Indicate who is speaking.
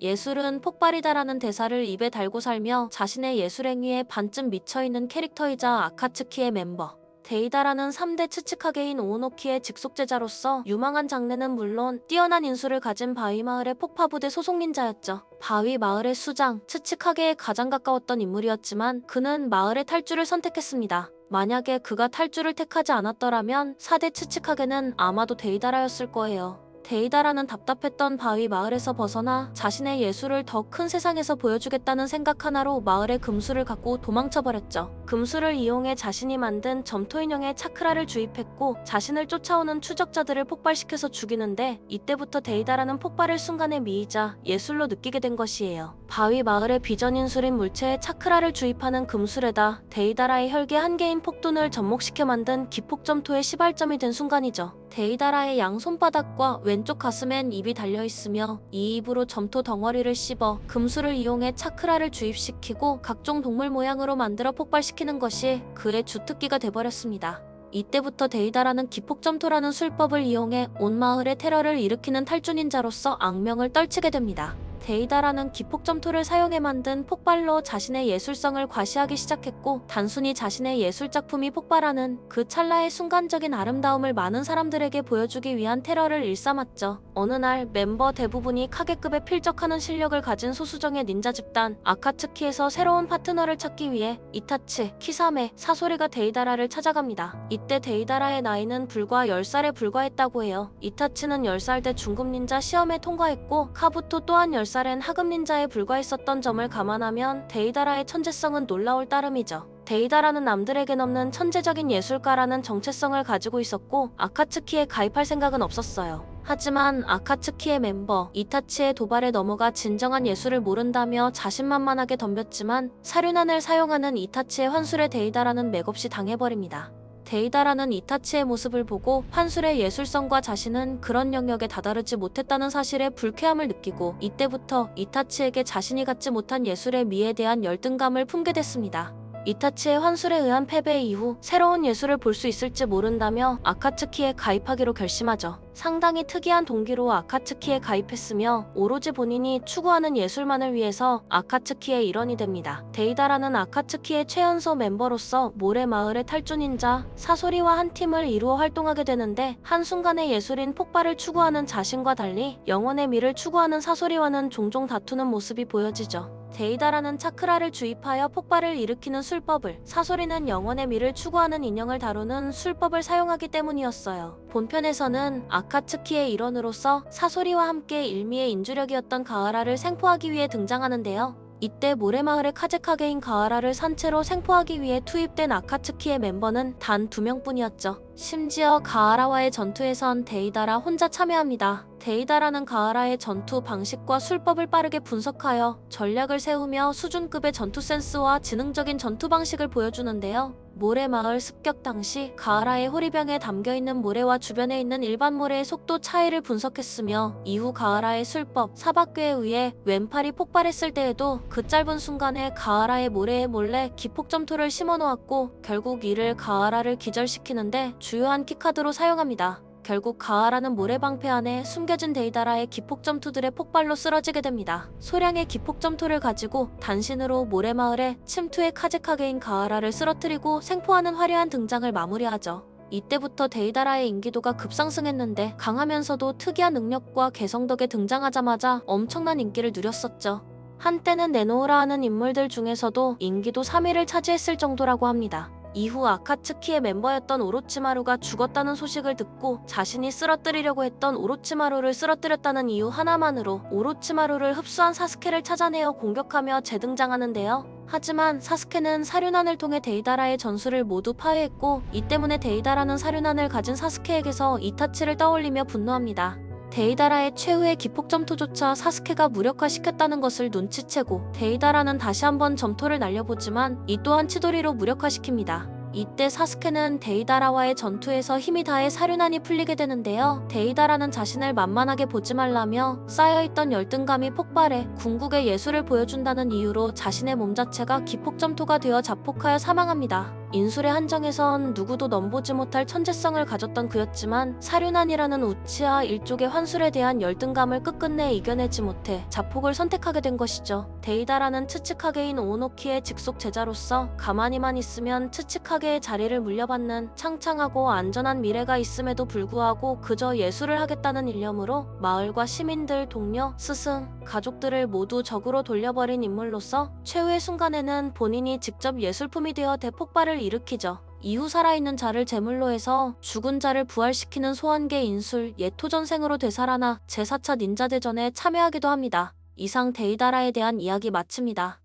Speaker 1: 예술은 폭발이다라는 대사를 입에 달고 살며 자신의 예술 행위에 반쯤 미쳐있는 캐릭터이자 아카츠키의 멤버. 데이다라는 3대 츠츠카게인 오노키의 직속제자로서 유망한 장르는 물론 뛰어난 인수를 가진 바위 마을의 폭파부대 소속 닌자였죠. 바위 마을의 수장, 츠츠카게에 가장 가까웠던 인물이었지만 그는 마을의 탈주를 선택했습니다. 만약에 그가 탈주를 택하지 않았더라면 4대 츠츠카게는 아마도 데이다라였을 거예요. 데이다라는 답답했던 바위 마을에서 벗어나 자신의 예술을 더 큰 세상에서 보여주겠다는 생각 하나로 마을의 금수를 갖고 도망쳐버렸죠. 금수를 이용해 자신이 만든 점토 인형에 차크라를 주입했고 자신을 쫓아오는 추적자들을 폭발시켜서 죽이는데 이때부터 데이다라는 폭발을 순간의 미이자 예술로 느끼게 된 것이에요. 바위 마을의 비전인술인 물체에 차크라를 주입하는 금술에다 데이다라의 혈기 한 개인 폭둔을 접목시켜 만든 기폭점토의 시발점이 된 순간이죠. 데이다라의 양 손바닥과 왼쪽 가슴엔 입이 달려있으며 이 입으로 점토 덩어리를 씹어 금수를 이용해 차크라를 주입시키고 각종 동물 모양으로 만들어 폭발시키는 것이 그의 주특기가 돼버렸습니다. 이때부터 데이다라는 기폭점토라는 술법을 이용해 온 마을에 테러를 일으키는 탈주닌자로서 악명을 떨치게 됩니다. 데이다라는 기폭점토를 사용해 만든 폭발로 자신의 예술성을 과시하기 시작했고 단순히 자신의 예술작품이 폭발하는 그 찰나의 순간적인 아름다움을 많은 사람들에게 보여주기 위한 테러를 일삼았죠. 어느 날 멤버 대부분이 카게급에 필적하는 실력을 가진 소수정의 닌자 집단 아카츠키에서 새로운 파트너를 찾기 위해 이타치, 키사메, 사소리가 데이다라를 찾아갑니다. 이때 데이다라의 나이는 불과 10살에 불과했다고 해요. 이타치는 10살 때 중급 닌자 시험에 통과했고 카부토 또한 10 살엔 하급 닌자에 불과했었던 점을 감안하면 데이다라의 천재성은 놀라울 따름이죠. 데이다라는 남들에겐 없는 천재적인 예술가라는 정체성을 가지고 있었고 아카츠키에 가입할 생각은 없었어요. 하지만 아카츠키의 멤버 이타치의 도발에 넘어가 진정한 예술을 모른다며 자신만만하게 덤볐지만 사륜안을 사용하는 이타치의 환술에 데이다라는 맥없이 당해버립니다. 데이다라는 이타치의 모습을 보고 환술의 예술성과 자신은 그런 영역에 다다르지 못했다는 사실에 불쾌함을 느끼고 이때부터 이타치에게 자신이 갖지 못한 예술의 미에 대한 열등감을 품게 됐습니다. 이타치의 환술에 의한 패배 이후 새로운 예술을 볼 수 있을지 모른다며 아카츠키에 가입하기로 결심하죠. 상당히 특이한 동기로 아카츠키에 가입했으며 오로지 본인이 추구하는 예술만을 위해서 아카츠키의 일원이 됩니다. 데이다라는 아카츠키의 최연소 멤버로서 모래마을의 탈주닌자 사소리와 한 팀을 이루어 활동하게 되는데 한순간의 예술인 폭발을 추구하는 자신과 달리 영혼의 미를 추구하는 사소리와는 종종 다투는 모습이 보여지죠. 데이다라는 차크라를 주입하여 폭발을 일으키는 술법을 사소리는 영혼의 미를 추구하는 인형을 다루는 술법을 사용하기 때문이었어요. 본편에서는 아카츠키의 일원으로서 사소리와 함께 일미의 인주력이었던 가하라를 생포하기 위해 등장하는데요. 이때 모래마을의 카제카게인 가하라를 산채로 생포하기 위해 투입된 아카츠키의 멤버는 단 두 명뿐이었죠. 심지어 가하라와의 전투에선 데이다라 혼자 참여합니다. 데이다라는 가하라의 전투 방식과 술법을 빠르게 분석하여 전략을 세우며 수준급의 전투 센스와 지능적인 전투 방식을 보여주는데요. 모래마을 습격 당시 가하라의 호리병에 담겨있는 모래와 주변에 있는 일반 모래의 속도 차이를 분석했으며 이후 가하라의 술법, 사박괴에 의해 왼팔이 폭발했을 때에도 그 짧은 순간에 가하라의 모래에 몰래 기폭점토를 심어놓았고 결국 이를 가하라를 기절시키는데 주요한 키카드로 사용합니다. 결국 가하라는 모래방패 안에 숨겨진 데이다라의 기폭점토들의 폭발로 쓰러지게 됩니다. 소량의 기폭점토를 가지고 단신으로 모래마을에 침투의 카제카게인 가하라를 쓰러뜨리고 생포하는 화려한 등장을 마무리하죠. 이때부터 데이다라의 인기도가 급상승했는데 강하면서도 특이한 능력과 개성 덕에 등장하자마자 엄청난 인기를 누렸었죠. 한때는 네노우라 하는 인물들 중에서도 인기도 3위를 차지했을 정도라고 합니다. 이후 아카츠키의 멤버였던 오로치마루가 죽었다는 소식을 듣고 자신이 쓰러뜨리려고 했던 오로치마루를 쓰러뜨렸다는 이유 하나만으로 오로치마루를 흡수한 사스케를 찾아내어 공격하며 재등장하는데요. 하지만 사스케는 사륜안을 통해 데이다라의 전술을 모두 파괴했고 이 때문에 데이다라는 사륜안을 가진 사스케에게서 이타치를 떠올리며 분노합니다. 데이다라의 최후의 기폭점토조차 사스케가 무력화시켰다는 것을 눈치채고 데이다라는 다시 한번 점토를 날려보지만 이 또한 치도리로 무력화시킵니다. 이때 사스케는 데이다라와의 전투에서 힘이 다해 사륜안이 풀리게 되는데요. 데이다라는 자신을 만만하게 보지 말라며 쌓여있던 열등감이 폭발해 궁극의 예술을 보여준다는 이유로 자신의 몸 자체가 기폭점토가 되어 자폭하여 사망합니다. 인술의 한정에선 누구도 넘보지 못할 천재성을 가졌던 그였지만 사륜안이라는 우치와 일족의 환술에 대한 열등감을 끝끝내 이겨내지 못해 자폭을 선택하게 된 것이죠. 데이다라는 츠츠카게인 오노키의 직속 제자로서 가만히만 있으면 츠츠카게의 자리를 물려받는 창창하고 안전한 미래가 있음에도 불구하고 그저 예술을 하겠다는 일념으로 마을과 시민들, 동료, 스승, 가족들을 모두 적으로 돌려버린 인물로서 최후의 순간에는 본인이 직접 예술품이 되어 대폭발을 일으키죠. 이후 살아있는 자를 제물로 해서 죽은 자를 부활시키는 소환계 인술 예토전생으로 되살아나 제4차 닌자대전에 참여하기도 합니다. 이상 데이다라에 대한 이야기 마칩니다.